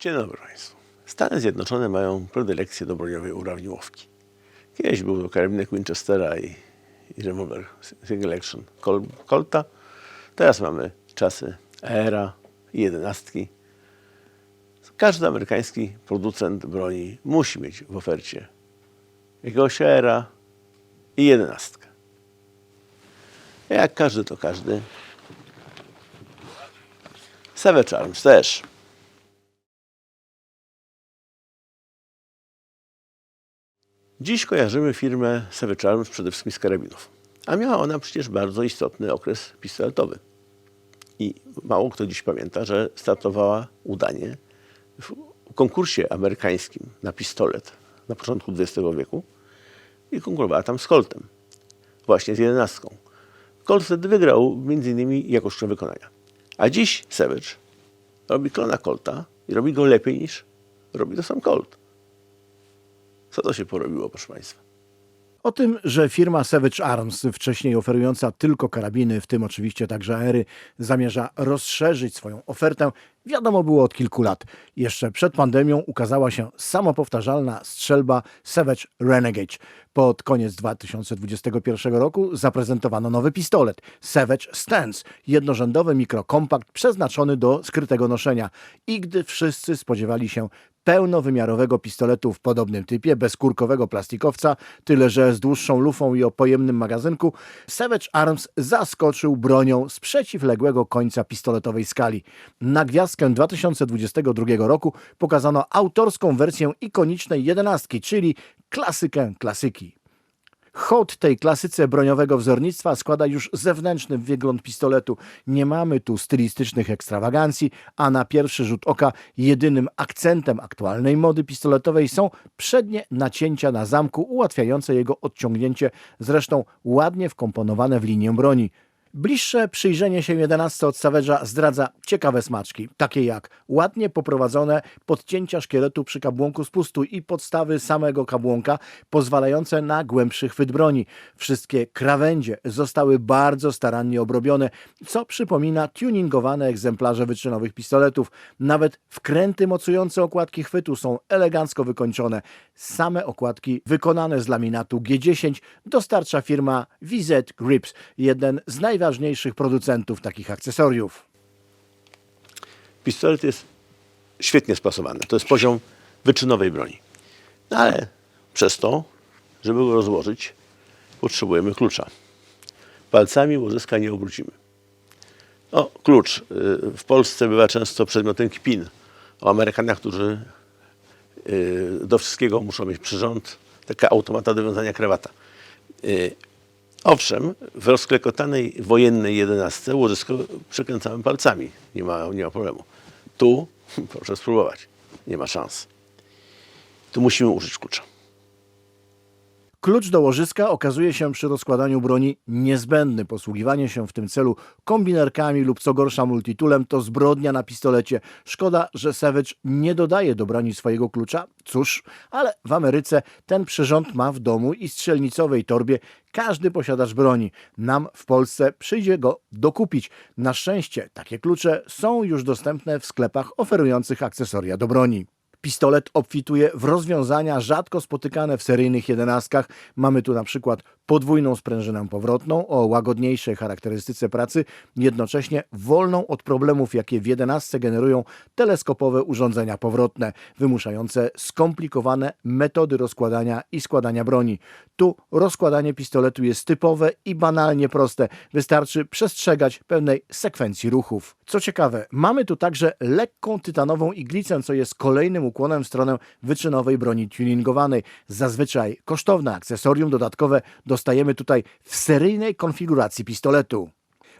Dzień dobry Państwu. Stany Zjednoczone mają predylekcję do broniowej urawniłowki. Kiedyś był to karabinek Winchestera i, i rewolwer single action Col- Colta. Teraz mamy czasy era i jedenastki. Każdy amerykański producent broni musi mieć w ofercie jakiegoś era i jedenastkę. Jak każdy to każdy. Savage Arms też. Dziś kojarzymy firmę Savage Arms przede wszystkim z karabinów. A miała ona przecież bardzo istotny okres pistoletowy. I mało kto dziś pamięta, że startowała udanie w konkursie amerykańskim na pistolet na początku XX wieku i konkurowała tam z Coltem, właśnie z jedenastką. Colt wtedy wygrał innymi jakością wykonania. A dziś Savage robi klona Colta i robi go lepiej niż robi to sam Colt. Co to się porobiło, proszę Państwa? O tym, że firma Savage Arms, wcześniej oferująca tylko karabiny, w tym oczywiście także ery, zamierza rozszerzyć swoją ofertę, wiadomo było od kilku lat. Jeszcze przed pandemią ukazała się samopowtarzalna strzelba Savage Renegade. Pod koniec 2021 roku zaprezentowano nowy pistolet Savage Stance, jednorzędowy mikrokompakt przeznaczony do skrytego noszenia. I gdy wszyscy spodziewali się pełnowymiarowego pistoletu w podobnym typie, bezkurkowego plastikowca, tyle że z dłuższą lufą i o pojemnym magazynku, Savage Arms zaskoczył bronią z przeciwległego końca pistoletowej skali. Na gwiazdkę 2022 roku pokazano autorską wersję ikonicznej jedenastki, czyli klasykę klasyki. Hołd tej klasyce broniowego wzornictwa składa już zewnętrzny wygląd pistoletu. Nie mamy tu stylistycznych ekstrawagancji, a na pierwszy rzut oka jedynym akcentem aktualnej mody pistoletowej są przednie nacięcia na zamku ułatwiające jego odciągnięcie, zresztą ładnie wkomponowane w linię broni. Bliższe przyjrzenie się 11 od Savage'a zdradza ciekawe smaczki, takie jak ładnie poprowadzone podcięcia szkieletu przy kabłonku spustu i podstawy samego kabłonka, pozwalające na głębszy chwyt broni. Wszystkie krawędzie zostały bardzo starannie obrobione, co przypomina tuningowane egzemplarze wyczynowych pistoletów. Nawet wkręty mocujące okładki chwytu są elegancko wykończone. Same okładki wykonane z laminatu G10 dostarcza firma VZ Grips, jeden z najważniejszych producentów takich akcesoriów. Pistolet jest świetnie spasowany. To jest poziom wyczynowej broni. No ale przez to, żeby go rozłożyć, potrzebujemy klucza. Palcami łożyska nie obrócimy. O, klucz. Y, W Polsce bywa często przedmiotem kpin. O Amerykanach, którzy y, do wszystkiego muszą mieć przyrząd, taka automata do wiązania krawata. Owszem, w rozklekotanej wojennej jedenastce łożysko przekręcamy palcami. Nie ma, nie ma problemu. Tu proszę spróbować. Nie ma szans. Tu musimy użyć klucza. Klucz do łożyska okazuje się przy rozkładaniu broni niezbędny. Posługiwanie się w tym celu kombinerkami lub co gorsza multitoolem to zbrodnia na pistolecie. Szkoda, że Savage nie dodaje do broni swojego klucza. Cóż, ale w Ameryce ten przyrząd ma w domu i strzelnicowej torbie każdy posiadacz broni. Nam w Polsce przyjdzie go dokupić. Na szczęście takie klucze są już dostępne w sklepach oferujących akcesoria do broni. Pistolet obfituje w rozwiązania rzadko spotykane w seryjnych jedenastkach. Mamy tu na przykład podwójną sprężynę powrotną o łagodniejszej charakterystyce pracy, jednocześnie wolną od problemów, jakie w jedenastce generują teleskopowe urządzenia powrotne, wymuszające skomplikowane metody rozkładania i składania broni. Tu rozkładanie pistoletu jest typowe i banalnie proste. Wystarczy przestrzegać pewnej sekwencji ruchów. Co ciekawe, mamy tu także lekką tytanową iglicę, co jest kolejnym ukłonem w stronę wyczynowej broni tuningowanej. Zazwyczaj kosztowne akcesorium dodatkowe dostajemy tutaj w seryjnej konfiguracji pistoletu.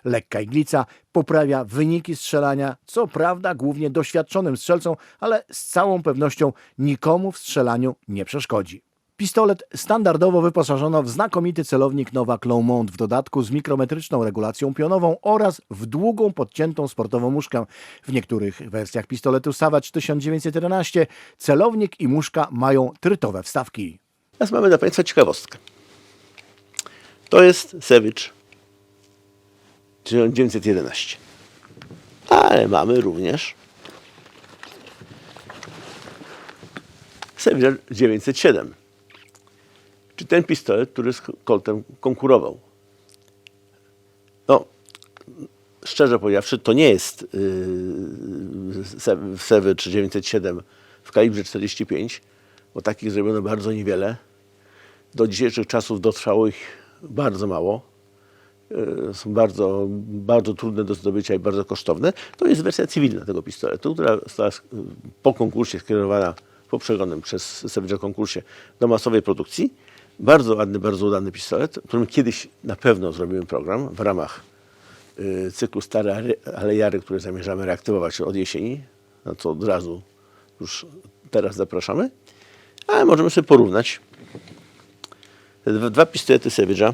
Lekka iglica poprawia wyniki strzelania, co prawda głównie doświadczonym strzelcom, ale z całą pewnością nikomu w strzelaniu nie przeszkodzi. Pistolet standardowo wyposażono w znakomity celownik Nowak Longmont, w dodatku z mikrometryczną regulacją pionową oraz w długą podciętą sportową muszkę. W niektórych wersjach pistoletu Savage 1911 celownik i muszka mają trytowe wstawki. Teraz mamy dla Państwa ciekawostkę. To jest Savage 1911. Ale mamy również Savage 907. Czy ten pistolet, który z Coltem konkurował. No, szczerze powiedziawszy, to nie jest yy, Se- Savage 907 w kalibrze 45, bo takich zrobiono bardzo niewiele. Do dzisiejszych czasów dotrwało ich bardzo mało. Yy, Są bardzo, bardzo trudne do zdobycia i bardzo kosztowne. To jest wersja cywilna tego pistoletu, która została sk- po konkursie skierowana po przegonem przez Savage konkursie do masowej produkcji. Bardzo ładny, bardzo udany pistolet, o którym kiedyś na pewno zrobimy program w ramach y, cyklu Stare Ale- Alejary, który zamierzamy reaktywować od jesieni, na co od razu już teraz zapraszamy. Ale możemy sobie porównać te dwa- dwa pistolety Savage'a.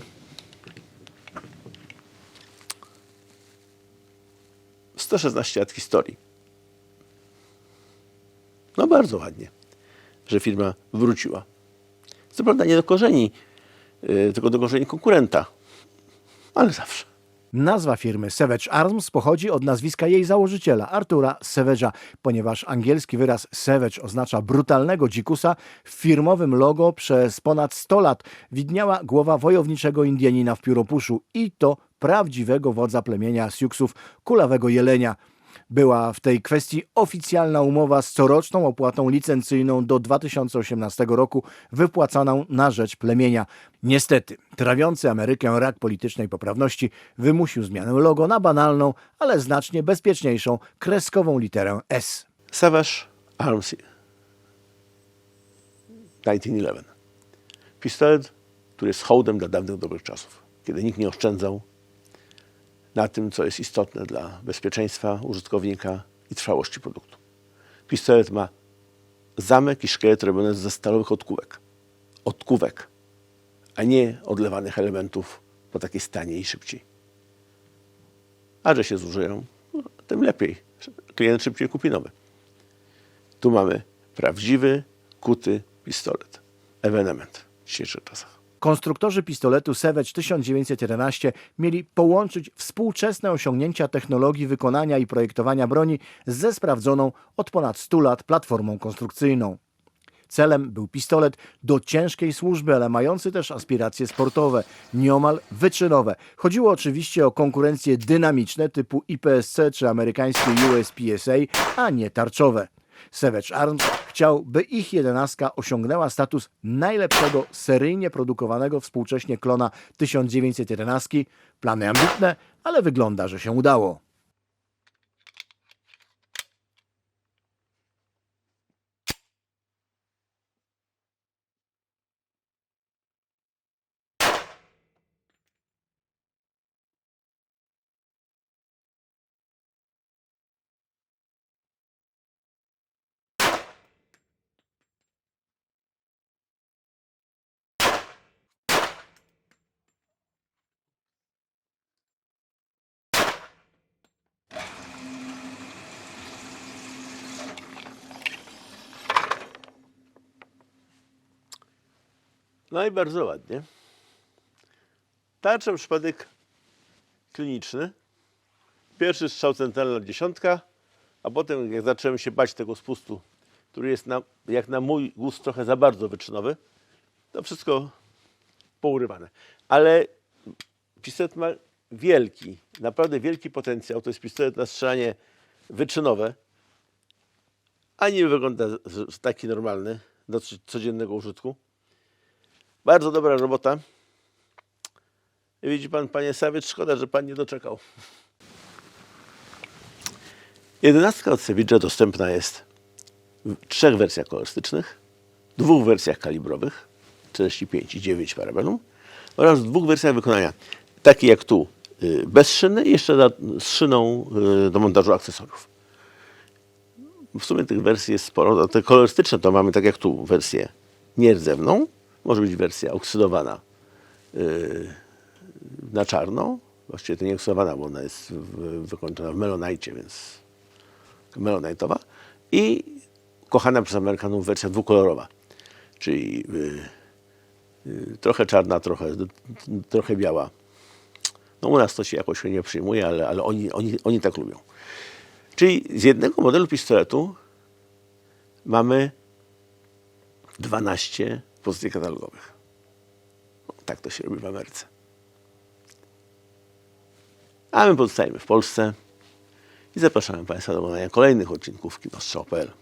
W 116 lat historii. No bardzo ładnie, że firma wróciła. Co prawda nie do korzeni, y, tylko do korzeni konkurenta, ale zawsze. Nazwa firmy Savage Arms pochodzi od nazwiska jej założyciela, Artura Savage'a. Ponieważ angielski wyraz savage oznacza brutalnego dzikusa, w firmowym logo przez ponad 100 lat widniała głowa wojowniczego Indianina w pióropuszu i to prawdziwego wodza plemienia Siuksów, kulawego jelenia. Była w tej kwestii oficjalna umowa z coroczną opłatą licencyjną do 2018 roku wypłacaną na rzecz plemienia. Niestety, trawiący Amerykę rak politycznej poprawności wymusił zmianę logo na banalną, ale znacznie bezpieczniejszą kreskową literę S. Savage Arms 1911. Pistolet, który jest hołdem dla dawnych dobrych czasów, kiedy nikt nie oszczędzał na tym, co jest istotne dla bezpieczeństwa użytkownika i trwałości produktu. Pistolet ma zamek i szkielet robione ze stalowych odkówek. Odkówek, a nie odlewanych elementów, bo tak jest taniej i szybciej. A że się zużyją, no, tym lepiej. Klient szybciej kupi nowy. Tu mamy prawdziwy, kuty pistolet. Ewenement w dzisiejszych czasach. Konstruktorzy pistoletu Savage 1911 mieli połączyć współczesne osiągnięcia technologii wykonania i projektowania broni ze sprawdzoną od ponad 100 lat platformą konstrukcyjną. Celem był pistolet do ciężkiej służby, ale mający też aspiracje sportowe, nieomal wyczynowe. Chodziło oczywiście o konkurencje dynamiczne typu IPSC czy amerykańskie USPSA, a nie tarczowe. Savage Arms chciał, by ich jedenastka osiągnęła status najlepszego seryjnie produkowanego współcześnie klona 1911. Plany ambitne, ale wygląda, że się udało. No i bardzo ładnie. Tarczą przypadek kliniczny. Pierwszy strzał centralna dziesiątka, a potem jak zacząłem się bać tego spustu, który jest na, jak na mój gust trochę za bardzo wyczynowy, to wszystko pourywane. Ale pistolet ma wielki, naprawdę wielki potencjał. To jest pistolet na strzelanie wyczynowe, a nie wygląda taki normalny do co- codziennego użytku. Bardzo dobra robota. Widzi pan, panie Savage, szkoda, że pan nie doczekał. Jedenastka od Savage'a dostępna jest w trzech wersjach kolorystycznych, dwóch wersjach kalibrowych, 45 i 9 parabellum oraz w dwóch wersjach wykonania, takie jak tu, y, bez szyny i jeszcze z szyną y, do montażu akcesoriów. W sumie tych wersji jest sporo. Te kolorystyczne to mamy tak jak tu wersję nierdzewną, może być wersja oksydowana yy, na czarno. Właściwie to nie oksydowana, bo ona jest wykończona w melonajcie, więc melonajtowa. I kochana przez Amerykanów wersja dwukolorowa, czyli yy, yy, trochę czarna, trochę, trochę biała. No u nas to się jakoś nie przyjmuje, ale, ale oni, oni, oni tak lubią. Czyli z jednego modelu pistoletu mamy 12 pozycji katalogowych. O, tak to się robi w Ameryce. A my pozostajemy w Polsce i zapraszamy Państwa do oglądania kolejnych odcinków Kinostrzał.pl.